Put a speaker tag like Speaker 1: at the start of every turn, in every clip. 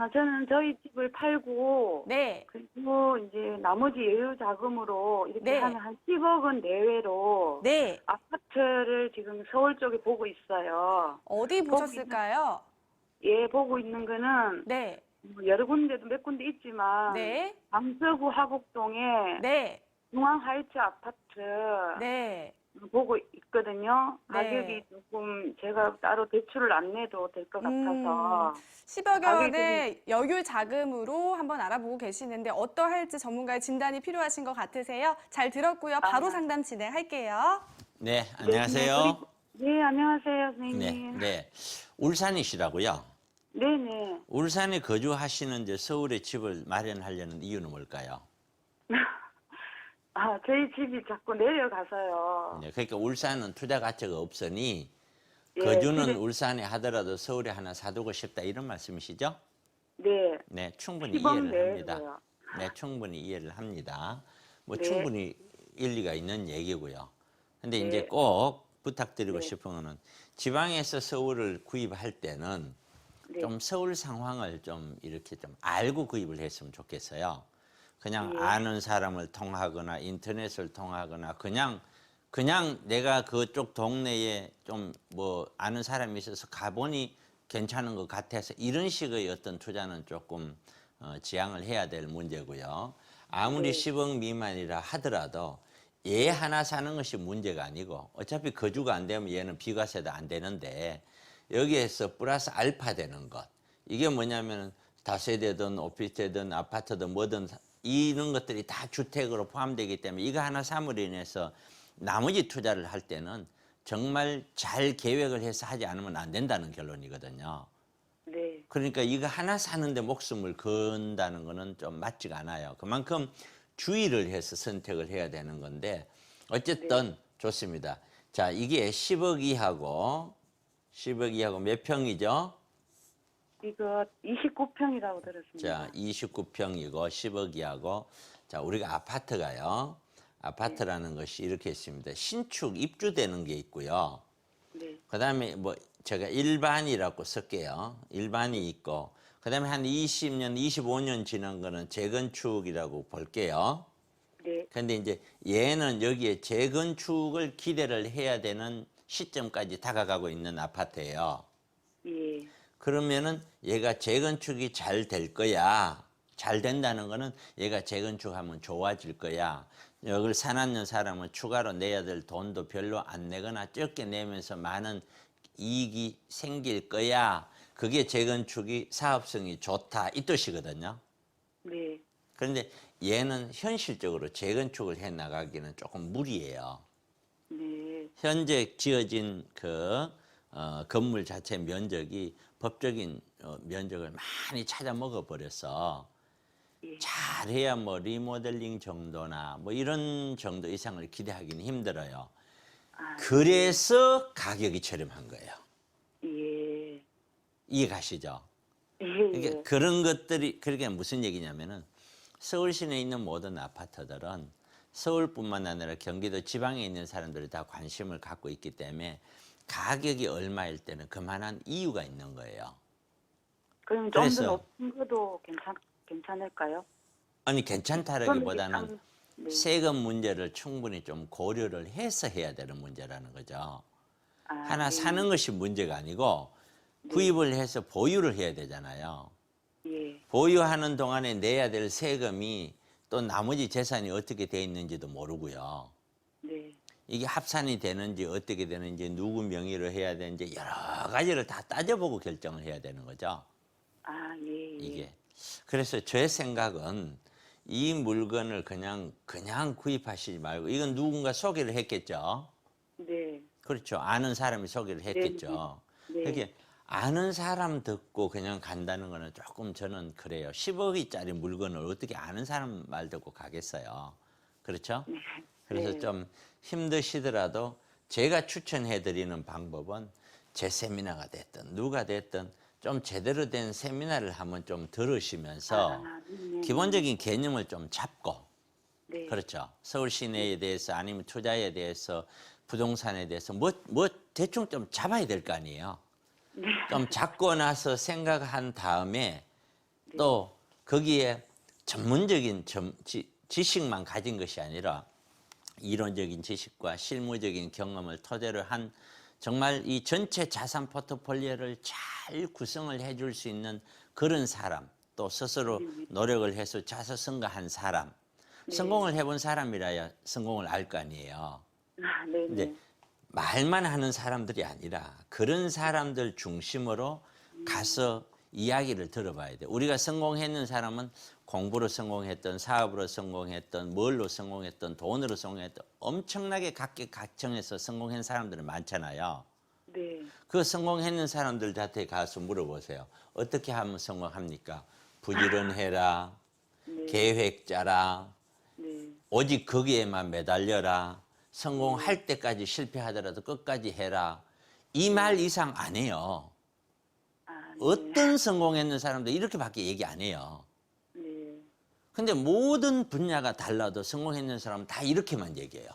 Speaker 1: 아, 저는 저희 집을 팔고
Speaker 2: 네.
Speaker 1: 그리고 이제 나머지 여유 자금으로 이렇게
Speaker 2: 네.
Speaker 1: 하면 한 10억 원 내외로
Speaker 2: 네.
Speaker 1: 아파트를 지금 서울 쪽에 보고 있어요.
Speaker 2: 어디 보셨을까요?
Speaker 1: 예, 보고 있는 거는
Speaker 2: 네.
Speaker 1: 뭐 여러 군데도 몇 군데 있지만
Speaker 2: 네.
Speaker 1: 강서구 하곡동에
Speaker 2: 네.
Speaker 1: 중앙 하이츠 아파트
Speaker 2: 네.
Speaker 1: 보고 있거든요.
Speaker 2: 네.
Speaker 1: 가격이 조금 제가 따로 대출을 안 내도 될것
Speaker 2: 음.
Speaker 1: 같아서
Speaker 2: 10여
Speaker 1: 가격이-
Speaker 2: 원의 여유 자금으로 한번 알아보고 계시는데 어떠할지 전문가의 진단이 필요하신 것 같으세요? 잘 들었고요. 바로
Speaker 1: 아.
Speaker 2: 상담 진행할게요.
Speaker 3: 네, 안녕하세요.
Speaker 1: 네, 안녕하세요,
Speaker 3: 네,
Speaker 1: 선생님.
Speaker 3: 네. 울산이시라고요.
Speaker 1: 네, 네.
Speaker 3: 울산에 거주하시는 이제 서울에 집을 마련하려는 이유는 뭘까요?
Speaker 1: 아, 저희 집이 자꾸 내려가서요.
Speaker 3: 네, 그러니까 울산은 투자 가치가 없으니
Speaker 1: 예,
Speaker 3: 거주는
Speaker 1: 근데-
Speaker 3: 울산에 하더라도 서울에 하나 사두고 싶다 이런 말씀이시죠?
Speaker 1: 네.
Speaker 3: 네, 충분히
Speaker 1: 10억
Speaker 3: 이해를 합니다.
Speaker 1: 내에서요.
Speaker 3: 네, 충분히 이해를 합니다. 뭐
Speaker 1: 네.
Speaker 3: 충분히 일리가 있는 얘기고요. 근데
Speaker 1: 네.
Speaker 3: 이제 꼭 부탁드리고
Speaker 1: 네.
Speaker 3: 싶은 거는 지방에서 서울을 구입할 때는
Speaker 1: 네.
Speaker 3: 좀 서울 상황을 좀 이렇게 좀 알고 구입을 했으면 좋겠어요. 그냥
Speaker 1: 예.
Speaker 3: 아는 사람을 통하거나 인터넷을 통하거나 그냥 그냥 내가 그쪽 동네에 좀 뭐 아는 사람이 있어서 가보니 괜찮은 것 같아서 이런 식의 어떤 투자는 조금 어, 지양을 해야 될 문제고요. 아무리
Speaker 1: 네.
Speaker 3: 10억 미만이라 하더라도 얘 하나 사는 것이 문제가 아니고 어차피 거주가 안 되면 얘는 비과세도 안 되는데 여기에서 플러스 알파 되는 것 이게 뭐냐면 다세대든 오피스텔든 아파트든 뭐든 이런 것들이 다 주택으로 포함되기 때문에 이거 하나 삼으로 인해서 나머지 투자를 할 때는 정말 잘 계획을 해서 하지 않으면 안 된다는 결론이거든요.
Speaker 1: 네.
Speaker 3: 그러니까 이거 하나 사는데 목숨을 건다는 거는 좀 맞지가 않아요. 그만큼 주의를 해서 선택을 해야 되는 건데 어쨌든 좋습니다. 자, 이게 10억 이하고 10억 이하고 몇 평이죠?
Speaker 1: 이거 29평이라고 들었습니다.
Speaker 3: 자, 29평이고 10억 이하고 자, 우리가 아파트가요. 아파트라는 것이 이렇게 있습니다. 신축 입주되는 게 있고요.
Speaker 1: 네.
Speaker 3: 그다음에 뭐 제가 일반이라고 쓸게요. 일반이 있고 그다음에 한 20년, 25년 지난 거는 재건축이라고 볼게요.
Speaker 1: 네.
Speaker 3: 근데 이제 얘는 여기에 재건축을 기대를 해야 되는 시점까지 다가가고 있는 아파트예요.
Speaker 1: 예.
Speaker 3: 그러면은 얘가 재건축이 잘 될 거야. 잘 된다는 거는 얘가 재건축하면 좋아질 거야. 여기를 사놨는 사람은 추가로 내야 될 돈도 별로 안 내거나 적게 내면서 많은 이익이 생길 거야. 그게 재건축이 사업성이 좋다. 이 뜻이거든요.
Speaker 1: 네.
Speaker 3: 그런데 얘는 현실적으로 재건축을 해 나가기는 조금 무리예요.
Speaker 1: 네.
Speaker 3: 현재 지어진 그 어, 건물 자체 면적이 법적인 어, 면적을 많이 찾아 먹어 버려서
Speaker 1: 예.
Speaker 3: 잘해야 뭐 리모델링 정도나 뭐 이런 정도 이상을 기대하기는 힘들어요.
Speaker 1: 아,
Speaker 3: 그래서 가격이 저렴한 거예요.
Speaker 1: 예.
Speaker 3: 이해 가시죠?
Speaker 1: 예.
Speaker 3: 그러니까
Speaker 1: 예.
Speaker 3: 그런 것들이 그러게 무슨 얘기냐면은 서울 시내에 있는 모든 아파트들은 서울뿐만 아니라 경기도 지방에 있는 사람들이 다 관심을 갖고 있기 때문에 가격이 얼마일 때는 그만한 이유가 있는 거예요.
Speaker 1: 그럼 좀
Speaker 3: 그래서-
Speaker 1: 더 높은 것도 괜찮 괜찮을까요?
Speaker 3: 아니 괜찮다라기보다는
Speaker 1: 그럼 네.
Speaker 3: 세금 문제를 충분히 좀 고려를 해서 해야 되는 문제라는 거죠.
Speaker 1: 아,
Speaker 3: 하나
Speaker 1: 예.
Speaker 3: 사는 것이 문제가 아니고 구입을 해서 보유를 해야 되잖아요.
Speaker 1: 예.
Speaker 3: 보유하는 동안에 내야 될 세금이 또 나머지 재산이 어떻게 돼 있는지도 모르고요.
Speaker 1: 네.
Speaker 3: 이게 합산이 되는지 어떻게 되는지 누구 명의로 해야 되는지 여러 가지를 다 따져보고 결정을 해야 되는 거죠.
Speaker 1: 아, 예. 예.
Speaker 3: 이게. 그래서 제 생각은 이 물건을 그냥 그냥 구입하시지 말고 이건 누군가 소개를 했겠죠.
Speaker 1: 네.
Speaker 3: 그렇죠. 아는 사람이 소개를 했겠죠.
Speaker 1: 네.
Speaker 3: 그게 아는 사람 듣고 그냥 간다는 거는 조금 저는 그래요. 10억이짜리 물건을 어떻게 아는 사람 말 듣고 가겠어요. 그렇죠? 그래서
Speaker 1: 네.
Speaker 3: 좀 힘드시더라도 제가 추천해 드리는 방법은 제 세미나가 됐든 누가 됐든 좀 제대로 된 세미나를 한번 좀 들으시면서
Speaker 1: 아, 네.
Speaker 3: 기본적인 개념을 좀 잡고
Speaker 1: 네.
Speaker 3: 그렇죠. 서울 시내에 대해서 아니면 투자에 대해서 부동산에 대해서 뭐, 뭐 대충 좀 잡아야 될 거 아니에요.
Speaker 1: 네.
Speaker 3: 좀 잡고 나서 생각한 다음에 또 거기에 전문적인 점- 지, 지식만 가진 것이 아니라 이론적인 지식과 실무적인 경험을 토대로 한 정말 이 전체 자산 포트폴리오를 잘 구성을 해줄 수 있는 그런 사람 또 스스로 노력을 해서 자서성가한 사람 성공을 해본 사람이라야 성공을 알 거 아니에요.
Speaker 1: 아, 네,
Speaker 3: 이제
Speaker 1: 네.
Speaker 3: 말만 하는 사람들이 아니라 그런 사람들 중심으로 가서 이야기를 들어봐야 돼. 우리가 성공했는 사람은 공부로 성공했던 사업으로 성공했던 뭘로 성공했던 돈으로 성공했던 엄청나게 각계각층에서 성공한 사람들은 많잖아요.
Speaker 1: 네.
Speaker 3: 그 성공했는 사람들한테 가서 물어보세요. 어떻게 하면 성공합니까? 부지런해라,
Speaker 1: 네.
Speaker 3: 계획 짜라,
Speaker 1: 네.
Speaker 3: 오직 거기에만 매달려라. 성공할 때까지 실패하더라도 끝까지 해라. 이 말 이상 안 해요.
Speaker 1: 아, 네.
Speaker 3: 어떤 성공했는 사람도 이렇게밖에 얘기 안 해요.
Speaker 1: 네.
Speaker 3: 근데 모든 분야가 달라도 성공했는 사람은 다 이렇게만 얘기해요.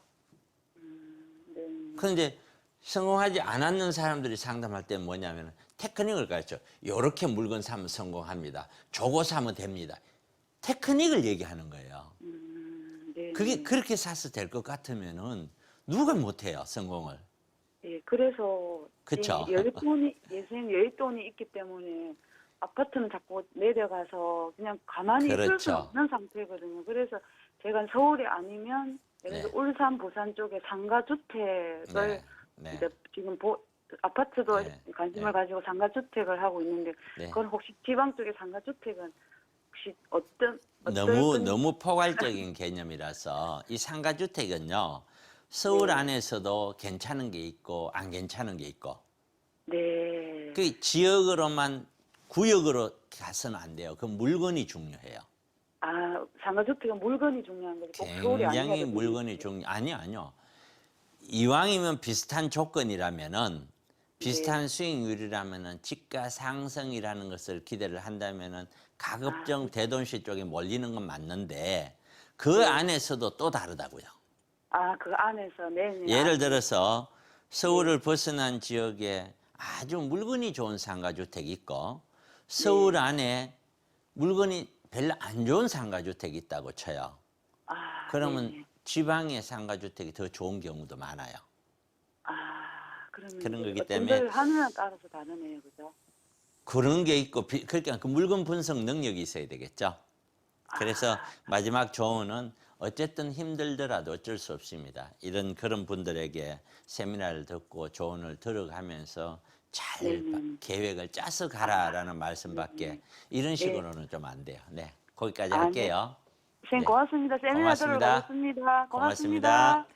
Speaker 1: 네.
Speaker 3: 그런데 성공하지 않았는 사람들이 상담할 때 뭐냐면 테크닉을 가르쳐. 요렇게 물건 사면 성공합니다. 저거 사면 됩니다. 테크닉을 얘기하는 거예요.
Speaker 1: 음, 네.
Speaker 3: 그게 그렇게 사서 될 것 같으면은 누가 못해요 성공을.
Speaker 1: 예, 그래서
Speaker 3: 그쵸.
Speaker 1: 이 여윳돈이 예생 여윳돈이 있기 때문에 아파트는 자꾸 내려가서 그냥 가만히 있을 수
Speaker 3: 그렇죠.
Speaker 1: 없는 상태거든요. 그래서 제가 서울이 아니면 예를 들어
Speaker 3: 네.
Speaker 1: 울산, 부산 쪽에 상가 주택을
Speaker 3: 네, 네.
Speaker 1: 이제 지금 보, 아파트도
Speaker 3: 네,
Speaker 1: 관심을
Speaker 3: 네.
Speaker 1: 가지고 상가 주택을 하고 있는데
Speaker 3: 네.
Speaker 1: 그건 혹시 지방 쪽의 상가 주택은 혹시 어떤
Speaker 3: 너무
Speaker 1: 건-
Speaker 3: 너무 포괄적인 개념이라서 이 상가 주택은요 서울
Speaker 1: 네.
Speaker 3: 안에서도 괜찮은 게 있고 안 괜찮은 게 있고
Speaker 1: 네.
Speaker 3: 그 지역으로만 구역으로 가서는 안 돼요. 그 물건이 중요해요.
Speaker 1: 아 상가주택은 물건이 중요한 거죠. 꼭 서울이
Speaker 3: 굉장히 물건이 중요. 아니요, 아니요. 이왕이면 비슷한 조건이라면은 비슷한
Speaker 1: 네.
Speaker 3: 수익률이라면은 집가 상승이라는 것을 기대를 한다면은
Speaker 1: 아,
Speaker 3: 가급적 대도시 쪽에 몰리는 건 맞는데 그
Speaker 1: 네.
Speaker 3: 안에서도 또 다르다고요.
Speaker 1: 아, 그 안에서 네네.
Speaker 3: 예를 들어서 서울을 벗어난 지역에 아주 물건이 좋은 상가주택이 있고 서울
Speaker 1: 네.
Speaker 3: 안에 물건이 별로 안 좋은 상가주택이 있다고 쳐요.
Speaker 1: 아,
Speaker 3: 그러면
Speaker 1: 네네.
Speaker 3: 지방의 상가주택이 더 좋은 경우도 많아요.
Speaker 1: 아, 그러면
Speaker 3: 그런 거기
Speaker 1: 어떤
Speaker 3: 때문에
Speaker 1: 걸 하느냐에 따라서 다르네요, 그죠?
Speaker 3: 그런 게 있고 비- 그러니까 그 물건 분석 능력이 있어야 되겠죠. 그래서
Speaker 1: 아.
Speaker 3: 마지막 조언은 어쨌든 힘들더라도 어쩔 수 없습니다. 이런 그런 분들에게 세미나를 듣고 조언을 들어가면서 잘. 바- 계획을 짜서 가라라는 말씀밖에 이런 식으로는 좀안 돼요. 네, 거기까지
Speaker 1: 아, 네.
Speaker 3: 할게요. 네.
Speaker 1: 고맙습니다. 세미나
Speaker 3: 고맙습니다.
Speaker 1: 들어가겠습니다. 고맙습니다.
Speaker 3: 고맙습니다.